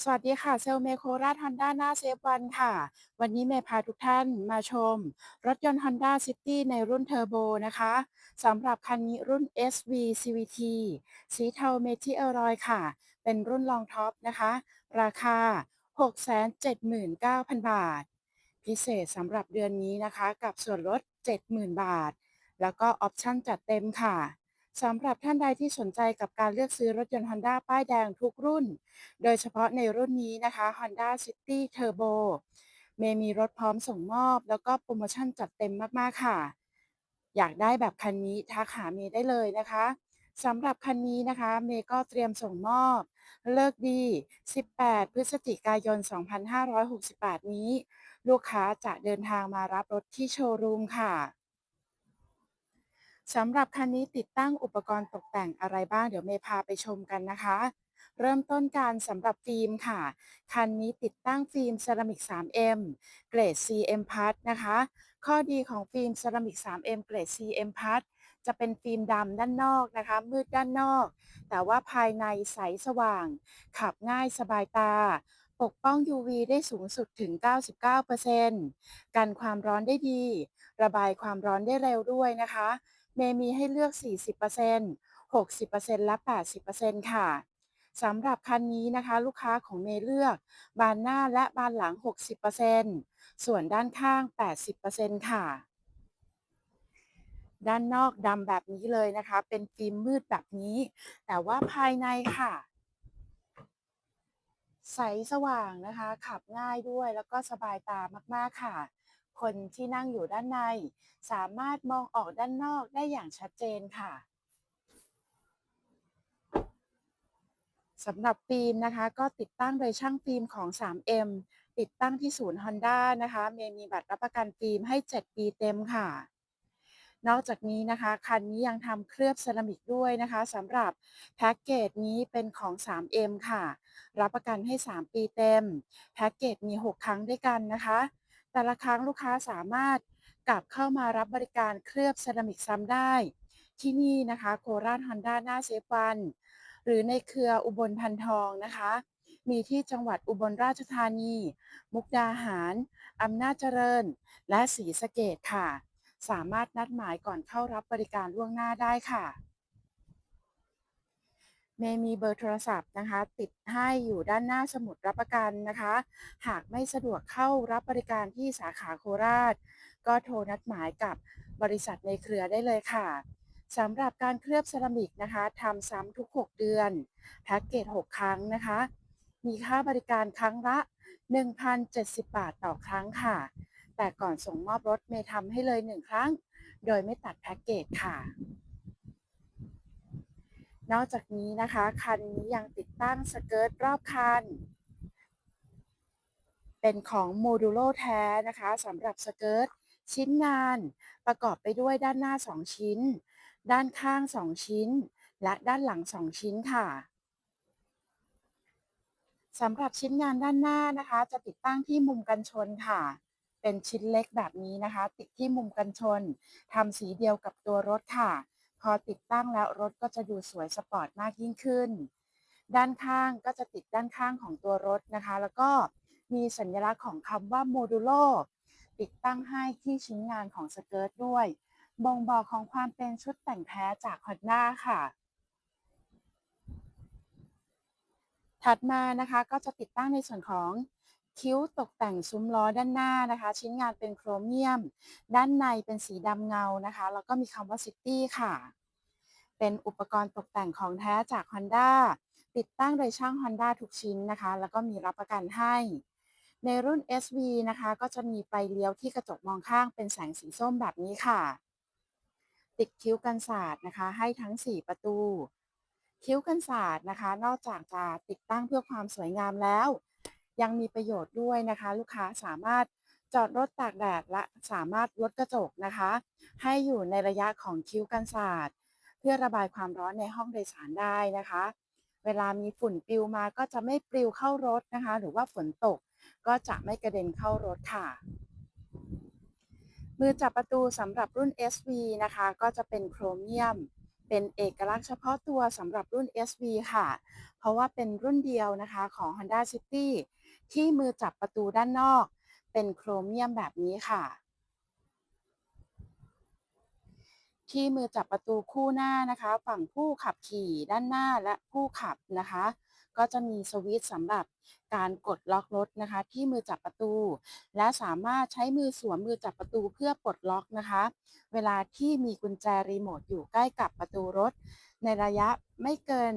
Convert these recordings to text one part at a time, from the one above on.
สวัสดีค่ะเซลเมโคราชฮอนด้าหน้าเซฟวันค่ะ วันนี้เมย์พาทุกท่านมาชม รถยนต์ Honda City ในรุ่นเทอร์โบนะคะสำหรับคันนี้รุ่น SV CVT สีเทาเมทิเอลรอยค่ะ เป็นรุ่นลองท็อปนะคะ ราคา 679,000 บาท พิเศษสำหรับเดือนนี้นะคะ กับส่วนลด 70,000 บาท แล้วก็ออปชั่นจัดเต็มค่ะ สำหรับท่านใดที่สนใจกับการเลือกซื้อรถยนต์ Honda ป้ายแดงทุกรุ่น โดยเฉพาะในรุ่นนี้นะคะ Honda City Turbo เมมีรถพร้อมส่งมอบ แล้วก็โปรโมชั่นจัดเต็มมากๆค่ะ อยากได้แบบคันนี้ทักหาเมได้เลยนะคะสำหรับคันนี้นะคะ เมก็เตรียมส่งมอบ เลิกดี 18 พฤศจิกายน 2568 นี้ ลูกค้าจะเดินทางมารับรถที่โชว์รูมค่ะ สำหรับคันนี้ติดตั้งอุปกรณ์ตกแต่งอะไรบ้างเดี๋ยวเมย์พาไปชมกันนะคะ เริ่มต้นการสำหรับฟิล์มค่ะ คันนี้ติดตั้งฟิล์มเซรามิก 3M เกรด CM Plus นะคะ ข้อดีของฟิล์มเซรามิก 3M เกรด CM Plus จะเป็นฟิล์มดำด้านนอกนะคะ มืดด้านนอก แต่ว่าภายในใสสว่าง ขับง่ายสบายตา ปกป้อง UV ได้สูงสุดถึง 99%กันความร้อนได้ดี ระบายความร้อนได้เร็วด้วยนะคะ เมย์มีให้เลือก 40% 60%และ 80%ค่ะสำหรับคันนี้นะคะ ลูกค้าของเมย์เลือก บานหน้าและบานหลัง 60%ส่วนด้านข้าง 80%ค่ะ ด้านนอกดำแบบนี้เลยนะคะ เป็นฟิล์มมืดแบบนี้ แต่ว่าภายในค่ะ ใสสว่างนะคะ ขับง่ายด้วยแล้วก็สบายตามากๆค่ะ คนที่นั่งอยู่ด้านใน สามารถมองออกด้านนอกได้อย่างชัดเจนค่ะสำหรับฟิล์มนะคะ ก็ติดตั้งโดยช่างฟิล์มของ 3M ติดตั้งที่ศูนย์ Honda นะคะเมมีบัตรรับประกันฟิล์มให้ 7 ปีเต็มค่ะ นอกจากนี้นะคะ คันนี้ยังทำเคลือบเซรามิกด้วยนะคะสำหรับแพ็กเกจนี้เป็นของ 3M ค่ะ รับประกันให้ 3 ปีเต็ม แพ็กเกจมี 6 ครั้งด้วยกันนะคะ แต่ละครั้งลูกค้าสามารถกลับเข้ามารับบริการเคลือบเซรามิกซ้ำได้ ที่นี่นะคะ โคราชฮอนด้าหน้าเซฟวัน หรือในเครืออุบลพันทองนะคะ มีที่จังหวัดอุบลราชธานี มุกดาหาร อำนาจเจริญ และศรีสะเกดค่ะ สามารถนัดหมายก่อนเข้ารับบริการล่วงหน้าได้ค่ะ เมย์มีเบอร์โทรศัพท์นะคะ ติดให้อยู่ด้านหน้าสมุดรับประกันนะคะ หากไม่สะดวกเข้ารับบริการที่สาขาโคราช ก็โทรนัดหมายกับบริษัทในเครือได้เลยค่ะสำหรับการเคลือบเซรามิกนะคะทำซ้ำทุก 6 เดือนแพ็กเกจ 6 ครั้งนะคะ มีค่าบริการครั้งละ 1,070 บาทต่อครั้งค่ะ แต่ก่อนส่งมอบรถเมย์ทำให้เลย 1 ครั้ง โดยไม่ตัดแพ็กเกจค่ะ นอกจากนี้นะคะคันนี้ยังติดตั้งสเกิร์ตรอบคัน เป็นของโมดูโลแท้นะคะสำหรับสเกิร์ตชิ้นงานประกอบไปด้วยด้านหน้า 2 ชิ้น ด้านข้าง 2 ชิ้น และด้านหลัง 2 ชิ้นค่ะสำหรับชิ้นงานด้านหน้านะคะ จะติดตั้งที่มุมกันชนค่ะ เป็นชิ้นเล็กแบบนี้นะคะ ติดที่มุมกันชนทำสีเดียวกับตัวรถค่ะ พอติดตั้งแล้วรถก็จะดูสวยสปอร์ตมากยิ่งขึ้น ด้านข้างก็จะติดด้านข้างของตัวรถนะคะ แล้วก็มีสัญลักษณ์ของคำว่าโมดูโลติดตั้งให้ที่ชิ้นงานของสเกิร์ตด้วย บ่งบอกของความเป็นชุดแต่งแท้จาก Honda ค่ะ ถัดมานะคะก็จะติดตั้งในส่วนของ คิ้วตกแต่งซุ้มล้อด้านหน้านะคะ ชิ้นงานเป็นโครเมียม ด้านในเป็นสีดำเงานะคะ แล้วก็มีคำว่า City ค่ะ เป็นอุปกรณ์ตกแต่งของแท้จาก Honda ติดตั้งโดยช่าง Honda ทุกชิ้นนะคะ แล้วก็มีรับประกันให้ ในรุ่น SV นะคะ ก็จะมีไฟเลี้ยวที่กระจกมองข้างเป็นแสงสีส้มแบบนี้ค่ะ ติดคิ้วกันศาสตร์นะคะ ให้ทั้ง 4 ประตู คิ้วกันศาสตร์นะคะ นอกจากจะติดตั้งเพื่อความสวยงามแล้ว ยังมีประโยชน์ด้วยนะคะ ลูกค้าสามารถจอดรถตากแดดและสามารถลดกระจกนะคะ ให้อยู่ในระยะของคิ้วกันศาสตร์เพื่อระบายความร้อนในห้องโดยสารได้นะคะ เวลามีฝุ่นปลิวมาก็จะไม่ปลิวเข้ารถนะคะ หรือว่าฝนตกก็จะไม่กระเด็นเข้ารถค่ะ มือจับประตูสำหรับรุ่น SV นะคะ ก็จะเป็นโครเมียม เป็นเอกลักษณ์เฉพาะตัวสำหรับรุ่น SV ค่ะ เพราะว่าเป็นรุ่นเดียวนะคะของ Honda City ที่มือจับประตูด้านนอก เป็นโครเมียมแบบนี้ค่ะ ที่มือจับประตูคู่หน้านะคะ ฝั่งผู้ขับขี่ด้านหน้าและผู้ขับนะคะ ก็จะมีสวิตช์สำหรับการกดล็อกรถนะคะ ที่มือจับประตู และสามารถใช้มือสวมมือจับประตูเพื่อปลดล็อกนะคะ เวลาที่มีกุญแจรีโมทอยู่ใกล้กับประตูรถ ในระยะไม่เกิน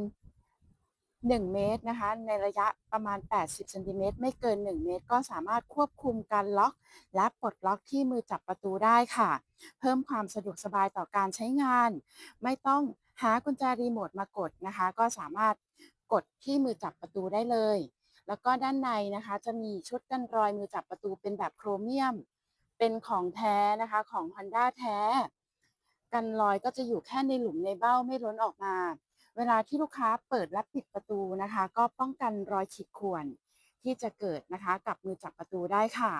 1 เมตรนะคะ ในระยะประมาณ 80เซนติเมตรไม่เกิน 1 เมตร ก็สามารถควบคุมการล็อก และปลดล็อกที่มือจับประตูได้ค่ะ เพิ่มความสะดวกสบายต่อการใช้งาน ไม่ต้องหากุญแจรีโมทมากดนะคะ ก็สามารถกดที่มือจับประตูได้เลย แล้วก็ด้านในนะคะ จะมีชุดกันรอยมือจับประตูเป็นแบบโครเมียม เป็นของแท้นะคะของ Honda แท้ กันรอยก็จะอยู่แค่ในหลุมในเบ้าไม่ล้นออกมา เวลาที่ลูกค้าเปิดและปิดประตูนะคะ ก็ป้องกันรอยขีดข่วนที่จะเกิดนะคะกับมือจับประตูได้ค่ะ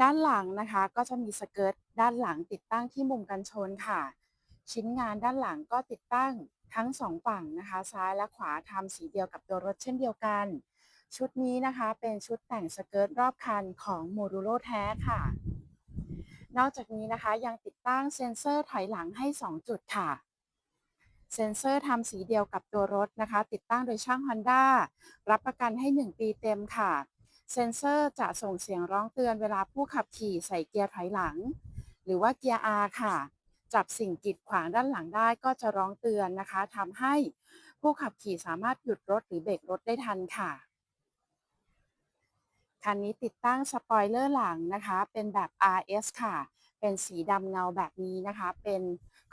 ด้านหลังนะคะก็จะมีสเกิร์ตด้านหลังติดตั้งที่มุมกันชนค่ะ ชิ้นงานด้านหลังก็ติดตั้งทั้งสองฝั่งนะคะ ซ้ายและขวาทำสีเดียวกับตัวรถเช่นเดียวกัน ชุดนี้นะคะเป็นชุดแต่งสเกิร์ตรอบคันของโมดูโลแท้ค่ะ นอกจากนี้นะคะยังติดตั้งเซ็นเซอร์ถอยหลังให้ 2 จุดค่ะ เซ็นเซอร์ทำสีเดียวกับตัวรถนะคะ ติดตั้งโดยช่าง Honda รับประกันให้ 1 ปีเต็มค่ะ เซ็นเซอร์จะส่งเสียงร้องเตือนเวลาผู้ขับขี่ใส่เกียร์ถอยหลัง หรือว่าเกียร์ R ค่ะ จับสิ่งกีดขวางด้านหลังได้ก็จะร้องเตือนนะคะทำให้ผู้ขับขี่สามารถหยุดรถหรือเบรกรถได้ทันค่ะคันนี้ติดตั้งสปอยเลอร์หลังนะคะ เป็นแบบ RS ค่ะ เป็นสีดำเงาแบบนี้นะคะ เป็น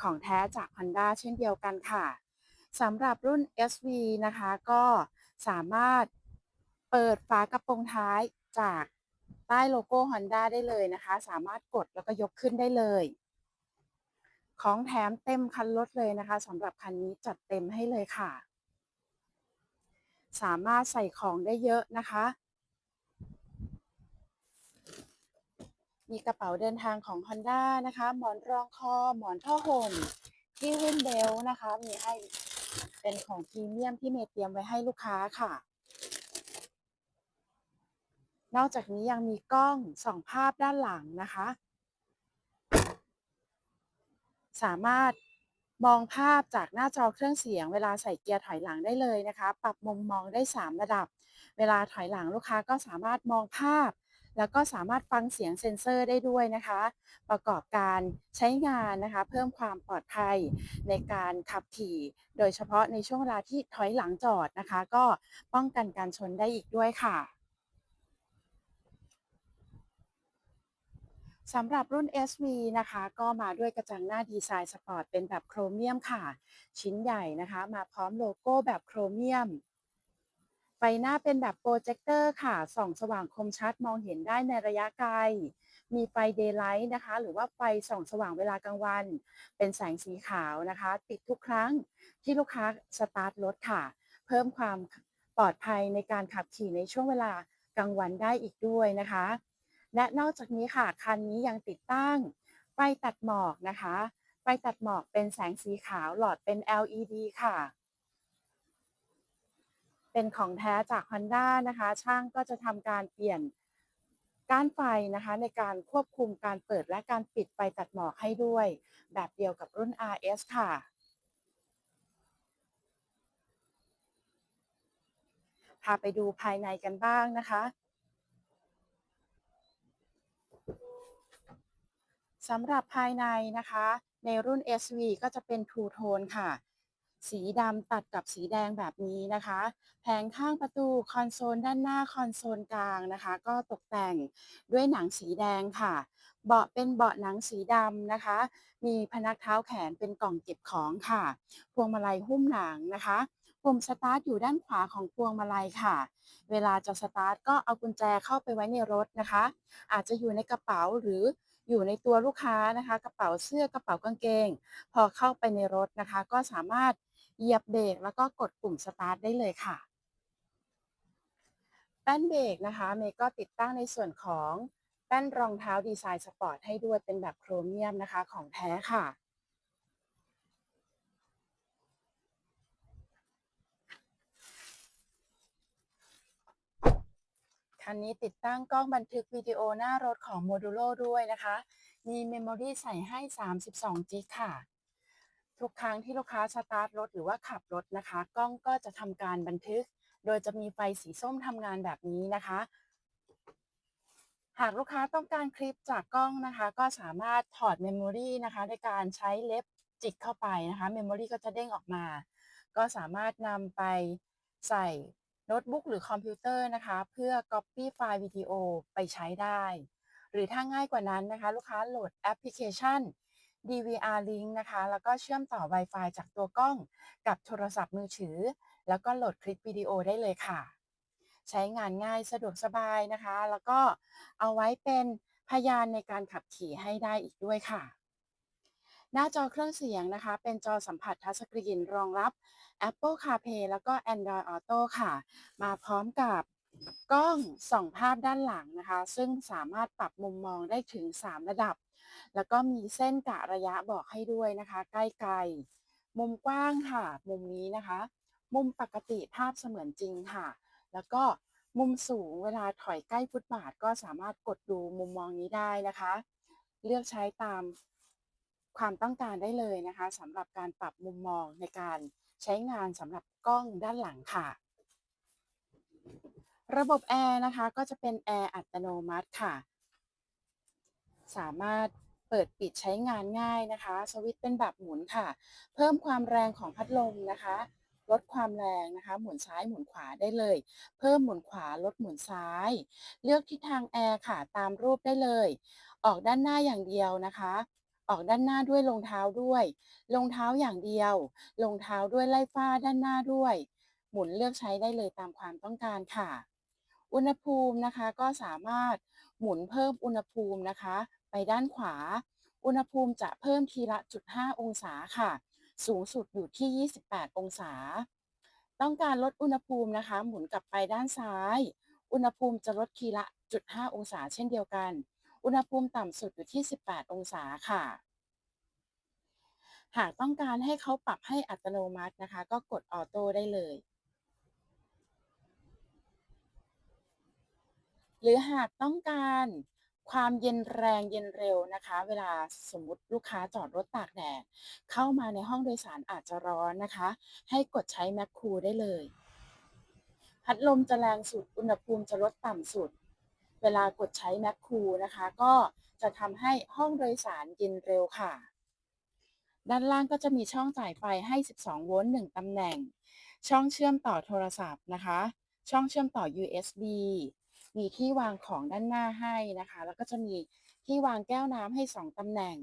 ของแท้จาก Honda เช่นเดียวกันค่ะสำหรับรุ่น SV นะคะก็สามารถเปิดฝากระโปรงท้ายจากใต้โลโก้ Honda ได้เลยนะคะ สามารถกดแล้วก็ยกขึ้นได้เลย ของแถมเต็มคันรถเลยนะคะสำหรับคันนี้จัดเต็มให้เลยค่ะ สามารถใส่ของได้เยอะนะคะ มีกระเป๋าเดินทางของ Honda นะคะ หมอนรองคอ หมอนท่อห่มที่หุ้มเบลนะคะ มีให้เป็นของพรีเมียมที่เมย์เตรียมไว้ให้ลูกค้าค่ะ นอกจากนี้ยังมีกล้องส่องภาพด้านหลังนะคะ สามารถมองภาพจากหน้าจอเครื่องเสียง เวลาใส่เกียร์ถอยหลังได้เลยนะคะ ปรับมุมมองได้ 3 ระดับ เวลาถอยหลังลูกค้าก็สามารถมองภาพ แล้วก็สามารถฟังเสียงเซ็นเซอร์ได้ด้วยนะคะ ประกอบการใช้งานนะคะ เพิ่มความปลอดภัยในการขับขี่ โดยเฉพาะในช่วงเวลาที่ถอยหลังจอดนะคะ ก็ป้องกันการชนได้อีกด้วยค่ะสำหรับรุ่น SV นะคะ ก็มาด้วยกระจังหน้าดีไซน์สปอร์ตเป็นแบบโครเมียมค่ะ ชิ้นใหญ่นะคะ มาพร้อมโลโก้แบบโครเมียม ไฟหน้าเป็นแบบโปรเจคเตอร์ค่ะ ส่องสว่างคมชัดมองเห็นได้ในระยะไกล มีไฟเดย์ไลท์นะคะ หรือว่าไฟส่องสว่างเวลากลางวัน เป็นแสงสีขาวนะคะ ติดทุกครั้งที่ลูกค้าสตาร์ทรถค่ะ เพิ่มความปลอดภัยในการขับขี่ในช่วงเวลากลางวันได้อีกด้วยนะคะ และนอกจากนี้ค่ะ คันนี้ยังติดตั้งไฟตัดหมอกนะคะ ไฟตัดหมอกเป็นแสงสีขาวหลอดเป็น LED ค่ะ เป็นของแท้จาก Honda นะคะ ช่างก็จะทำการเปลี่ยนก้านไฟนะคะ ในการควบคุมการเปิดและการปิดไฟตัดหมอกให้ด้วย แบบเดียวกับรุ่น RS ค่ะ พาไปดูภายในกันบ้างนะคะสำหรับภายในนะคะ ในรุ่น SV ก็จะเป็น True Tone ค่ะ สีดำตัดกับสีแดงแบบนี้นะคะ แผงข้างประตูคอนโซลด้านหน้าคอนโซลกลางนะคะ ก็ตกแต่งด้วยหนังสีแดงค่ะ เบาะเป็นเบาะหนังสีดำนะคะ มีพนักเท้าแขนเป็นกล่องเก็บของค่ะ พวงมาลัยหุ้มหนังนะคะปุ่มสตาร์ทอยู่ด้านขวาของพวงมาลัยค่ะ เวลาจะสตาร์ทก็เอากุญแจเข้าไปไว้ในรถนะคะ อาจจะอยู่ในกระเป๋าหรืออยู่ในตัวลูกค้านะคะ กระเป๋าเสื้อกระเป๋ากางเกง พอเข้าไปในรถนะคะ ก็สามารถ เหยียบเบรกแล้วก็กดปุ่มสตาร์ทได้เลยค่ะแป้นเบรกนะคะเมย์ก็ติดตั้งในส่วนของแป้นรองเท้าดีไซน์สปอร์ตให้ด้วยเป็นแบบโครเมียมนะคะของแท้ค่ะ คันนี้ติดตั้งกล้องบันทึกวิดีโอหน้ารถของโมดูโลด้วยนะคะ มีเมมโมรีใส่ให้ 32 g ค่ะ ทุกครั้งที่ลูกค้าสตาร์ทรถหรือว่าขับรถนะคะ กล้องก็จะทำการบันทึก โดยจะมีไฟสีส้มทำงานแบบนี้นะคะ หากลูกค้าต้องการคลิปจากกล้องนะคะ ก็สามารถถอดเมมโมรีนะคะในการใช้เล็บจิกเข้าไปนะคะเมมโมรีก็จะเด้งออกมา ก็สามารถนำไปใส่โน้ตบุ๊กหรือคอมพิวเตอร์นะคะ เพื่อ Copy ไฟล์วิดีโอไปใช้ได้ หรือถ้าง่ายกว่านั้นนะคะ ลูกค้าโหลดแอปพลิเคชัน DVR Link นะคะ แล้วก็เชื่อมต่อ Wi-Fi จากตัวกล้องกับโทรศัพท์มือถือ แล้วก็โหลดคลิปวิดีโอได้เลยค่ะ ใช้งานง่ายสะดวกสบายนะคะ แล้วก็เอาไว้เป็นพยานในการขับขี่ให้ได้อีกด้วยค่ะ หน้าจอเครื่องเสียงนะคะ เป็นจอสัมผัสทัชสกรีนรองรับ Apple CarPlay แล้วก็ Android Auto ค่ะ มาพร้อมกับกล้องส่องภาพด้านหลังนะคะ ซึ่งสามารถปรับมุมมองได้ถึง 3 ระดับ แล้วก็มีเส้นกะระยะบอกให้ด้วยนะคะ ใกล้ไกล มุมกว้างค่ะ มุมนี้นะคะ มุมปกติภาพเสมือนจริงค่ะ แล้วก็มุมสูงเวลาถอยใกล้ฟุตบาทก็สามารถกดดูมุมมองนี้ได้นะคะ เลือกใช้ตามความต้องการได้เลยนะคะสำหรับการปรับมุมมองในการใช้งานสำหรับกล้องด้านหลังค่ะ ระบบแอร์นะคะก็จะเป็นแอร์อัตโนมัติค่ะ สามารถ เปิดปิดใช้งานง่ายนะคะ สวิตช์เป็นแบบหมุนค่ะ เพิ่มความแรงของพัดลมนะคะ ลดความแรงนะคะ หมุนซ้ายหมุนขวาได้เลย เพิ่มหมุนขวาลดหมุนซ้าย เลือกทิศทางแอร์ค่ะตามรูปได้เลย ออกด้านหน้าอย่างเดียวนะคะออกด้านหน้าด้วยรองเท้าด้วยรองเท้าอย่างเดียวรองเท้าด้วยไล่ฟ้าด้านหน้าด้วย หมุนเลือกใช้ได้เลยตามความต้องการค่ะ อุณหภูมินะคะก็สามารถหมุนเพิ่มอุณหภูมินะคะ ไปด้านขวา อุณหภูมิจะเพิ่มทีละจุด5องศาค่ะ สูงสุดอยู่ที่ 28 องศา ต้องการลดอุณหภูมินะคะ หมุนกลับไปด้านซ้าย อุณหภูมิจะลดทีละจุด5องศาเช่นเดียวกัน อุณหภูมิต่ำสุดอยู่ที่ 18 องศาค่ะ หากต้องการให้เขาปรับให้อัตโนมัตินะคะ ก็กดออโต้ได้เลยหรือหากต้องการ ความเย็นแรงเย็นเร็วนะคะ เวลาสมมติลูกค้าจอดรถตากแดดเข้ามาในห้องโดยสารอาจจะร้อนนะคะ ให้กดใช้แมคคูลได้เลย พัดลมจะแรงสุดอุณหภูมิจะลดต่ำสุด เวลากดใช้แมคคูลนะคะ ก็จะทำให้ห้องโดยสารเย็นเร็วค่ะ ด้านล่างก็จะมีช่องจ่ายไฟให้ 12 โวลต์1ตำแหน่ง ช่องเชื่อมต่อโทรศัพท์นะคะ ช่องเชื่อมต่อ USB มีที่วางของด้านหน้าให้นะคะ แล้วก็จะมีที่วางแก้วน้ำให้2ตำแหน่ง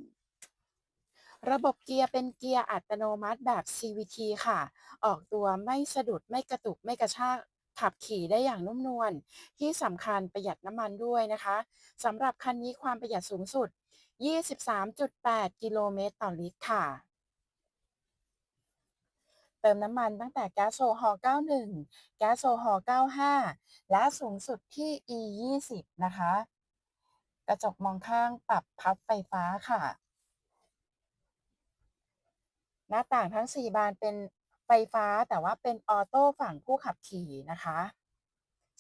ระบบเกียร์เป็นเกียร์อัตโนมัติแบบ CVT ค่ะ ออกตัวไม่สะดุดไม่กระตุกไม่กระชากขับขี่ได้อย่างนุ่มนวลที่สำคัญประหยัดน้ำมันด้วยนะคะสำหรับคันนี้ความประหยัดสูงสุด 23.8 กิโลเมตรต่อลิตรค่ะ เติมน้ำมันตั้งแต่แก๊สโซฮอล์91 แก๊สโซฮอล์95 และสูงสุดที่ E 20นะคะ กระจกมองข้างปรับพับไฟฟ้าค่ะ หน้าต่างทั้ง 4 บานเป็นไฟฟ้าแต่ว่าเป็นออโต้ฝั่งผู้ขับขี่นะคะ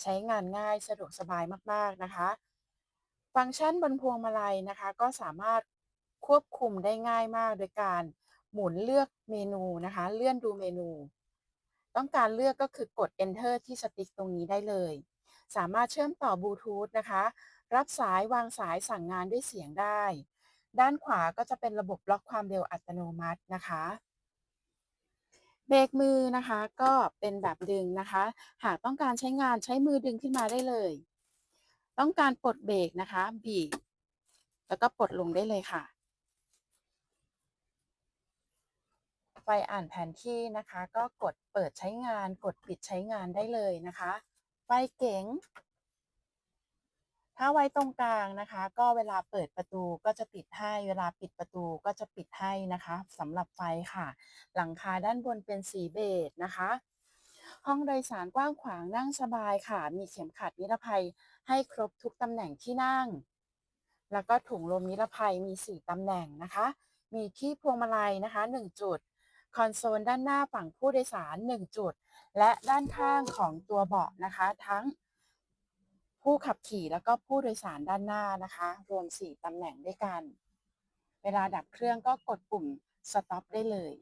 ใช้งานง่ายสะดวกสบายมากๆนะคะ ฟังก์ชันบนพวงมาลัยนะคะ ก็สามารถควบคุมได้ง่ายมากโดยการ หมุนเลือกเมนูนะคะ เลื่อนดูเมนู ต้องการเลือกก็คือกด enter ที่สติ๊กตรงนี้ได้เลย สามารถเชื่อมต่อบลูทูธนะคะ รับสายวางสายสั่งงานด้วยเสียงได้ ด้านขวาก็จะเป็นระบบล็อกความเร็วอัตโนมัตินะคะเบรกมือนะคะก็เป็นแบบดึงนะคะ หากต้องการใช้งานใช้มือดึงขึ้นมาได้เลย ต้องการปลดเบรกนะคะ บีบแล้วก็ปลดลงได้เลยค่ะ ไฟอ่านแผนที่นะคะ ก็กดเปิดใช้งาน กดปิดใช้งานได้เลยนะคะ ไฟเก๋ง ถ้าไว้ตรงกลางนะคะ ก็เวลาเปิดประตูก็จะติดให้ เวลาปิดประตูก็จะปิดให้นะคะสำหรับไฟค่ะ หลังคาด้านบนเป็นสีเบจนะคะ ห้องโดยสารกว้างขวางนั่งสบายค่ะ มีเข็มขัดนิรภัยให้ครบทุกตำแหน่งที่นั่ง แล้วก็ถุงลมนิรภัยมี 4ตำแหน่งนะคะมีที่พวงมาลัยนะคะ 1 จุด คอนโซลด้านหน้าฝั่งผู้โดยสาร 1 จุด และด้านข้างของตัวเบาะนะคะ ทั้งผู้ขับขี่แล้วก็ผู้โดยสารด้านหน้านะคะ รวม 4ตำแหน่งด้วยกัน เวลาดับเครื่องก็กดปุ่ม Stop ได้เลย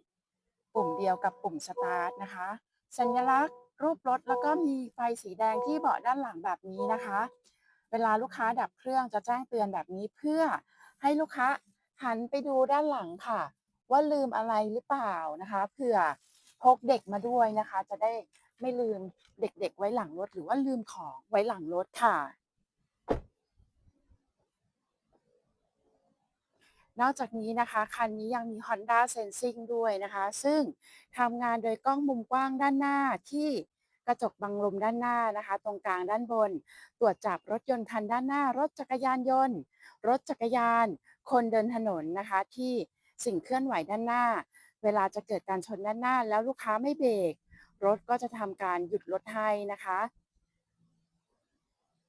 ปุ่มเดียวกับปุ่ม Start นะคะ สัญลักษณ์ รูปรถแล้วก็มีไฟสีแดงที่เบาะด้านหลังแบบนี้นะคะ เวลาลูกค้าดับเครื่องจะแจ้งเตือนแบบนี้เพื่อให้ลูกค้าหันไปดูด้านหลังค่ะ ว่าลืมอะไรหรือเปล่านะคะเผื่อพกเด็กมาด้วยนะคะ จะได้ไม่ลืมเด็กๆ ไว้หลังรถ หรือว่าลืมของไว้หลังรถค่ะ นอกจากนี้นะคะ คันนี้ยังมี Honda Sensing ด้วยนะคะ ซึ่งทำงานโดยกล้องมุมกว้างด้านหน้าที่กระจกบังลมด้านหน้านะคะ ตรงกลางด้านบน ตรวจจับรถยนต์คันด้านหน้า รถจักรยานยนต์ รถจักรยาน คนเดินถนนนะคะที่ สิ่งเคลื่อนไหวด้านหน้า เวลาจะเกิดการชนด้านหน้า แล้วลูกค้าไม่เบรกรถก็จะทำการหยุดรถให้นะคะ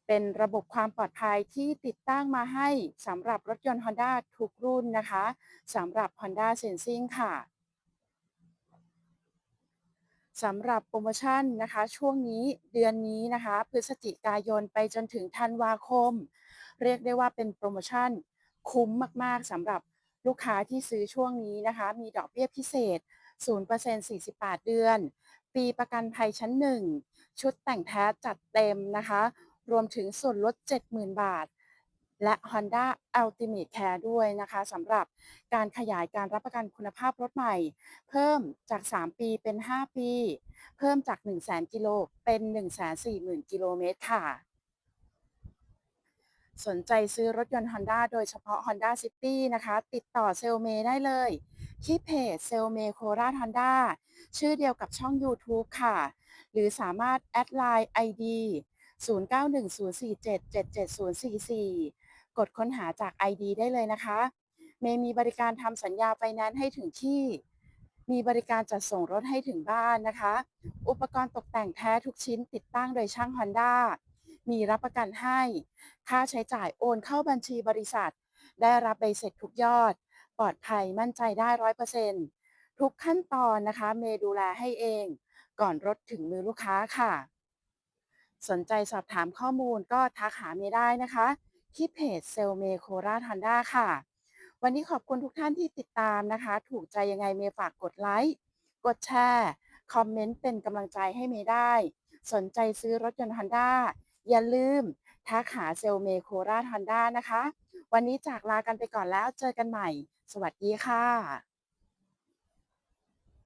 เป็นระบบความปลอดภัยที่ติดตั้งมาให้สำหรับรถยนต์ Honda ทุกรุ่นนะคะสำหรับ Honda Sensing ค่ะสำหรับโปรโมชั่นนะคะ ช่วงนี้เดือนนี้นะคะ พฤศจิกายนไปจนถึงธันวาคม เรียกได้ว่าเป็นโปรโมชั่นคุ้มมาก ๆสำหรับ ลูกค้าที่ซื้อช่วงนี้นะคะ มีดอกเบี้ยพิเศษ 0% 48 เดือน ปีประกันภัยชั้น 1 ชุดแต่งแท้จัดเต็มนะคะ รวมถึงส่วนลด 70,000 บาท และ Honda Ultimate Care ด้วยนะคะสำหรับการขยายการรับประกันคุณภาพรถใหม่ เพิ่มจาก 3 ปีเป็น 5 ปี เพิ่มจาก 100,000กิโลเป็น 140,000 กิโลเมตรค่ะ สนใจซื้อรถยนต์ Honda โดยเฉพาะ Honda City นะคะ ติดต่อเซลเมได้เลย ที่เพจเซลเมโคราช Honda ชื่อเดียวกับช่อง YouTube ค่ะ หรือสามารถแอดไลน์ ID 0910477744 กดค้นหาจาก ID ได้เลยนะคะ เมย์มีบริการทำสัญญาไฟแนนซ์ให้ถึงที่ มีบริการจัดส่งรถให้ถึงบ้านนะคะ อุปกรณ์ตกแต่งแท้ทุกชิ้นติดตั้งโดยช่าง Honda มีรับประกันให้ ค่าใช้จ่ายโอนเข้าบัญชีบริษัท ได้รับใบเสร็จทุกยอด ปลอดภัยมั่นใจได้ร้อยเปอร์เซ็นต์ทุกขั้นตอนนะคะ เมย์ดูแลให้เอง ก่อนรถถึงมือลูกค้าค่ะ สนใจสอบถามข้อมูลก็ทักหาเมย์ได้นะคะที่เพจเซลเมโคราชฮอนด้าค่ะ วันนี้ขอบคุณทุกท่านที่ติดตามนะคะ ถูกใจยังไงเมย์ฝากกดไลค์กดแชร์ คอมเมนต์เป็นกำลังใจให้เมย์ได้ สนใจซื้อรถยนต์ฮอนด้า อย่าลืมทักหาเซลเมโคราชฮอนด้านะคะ วันนี้จากลากันไปก่อนแล้วเจอกันใหม่ สวัสดีค่ะ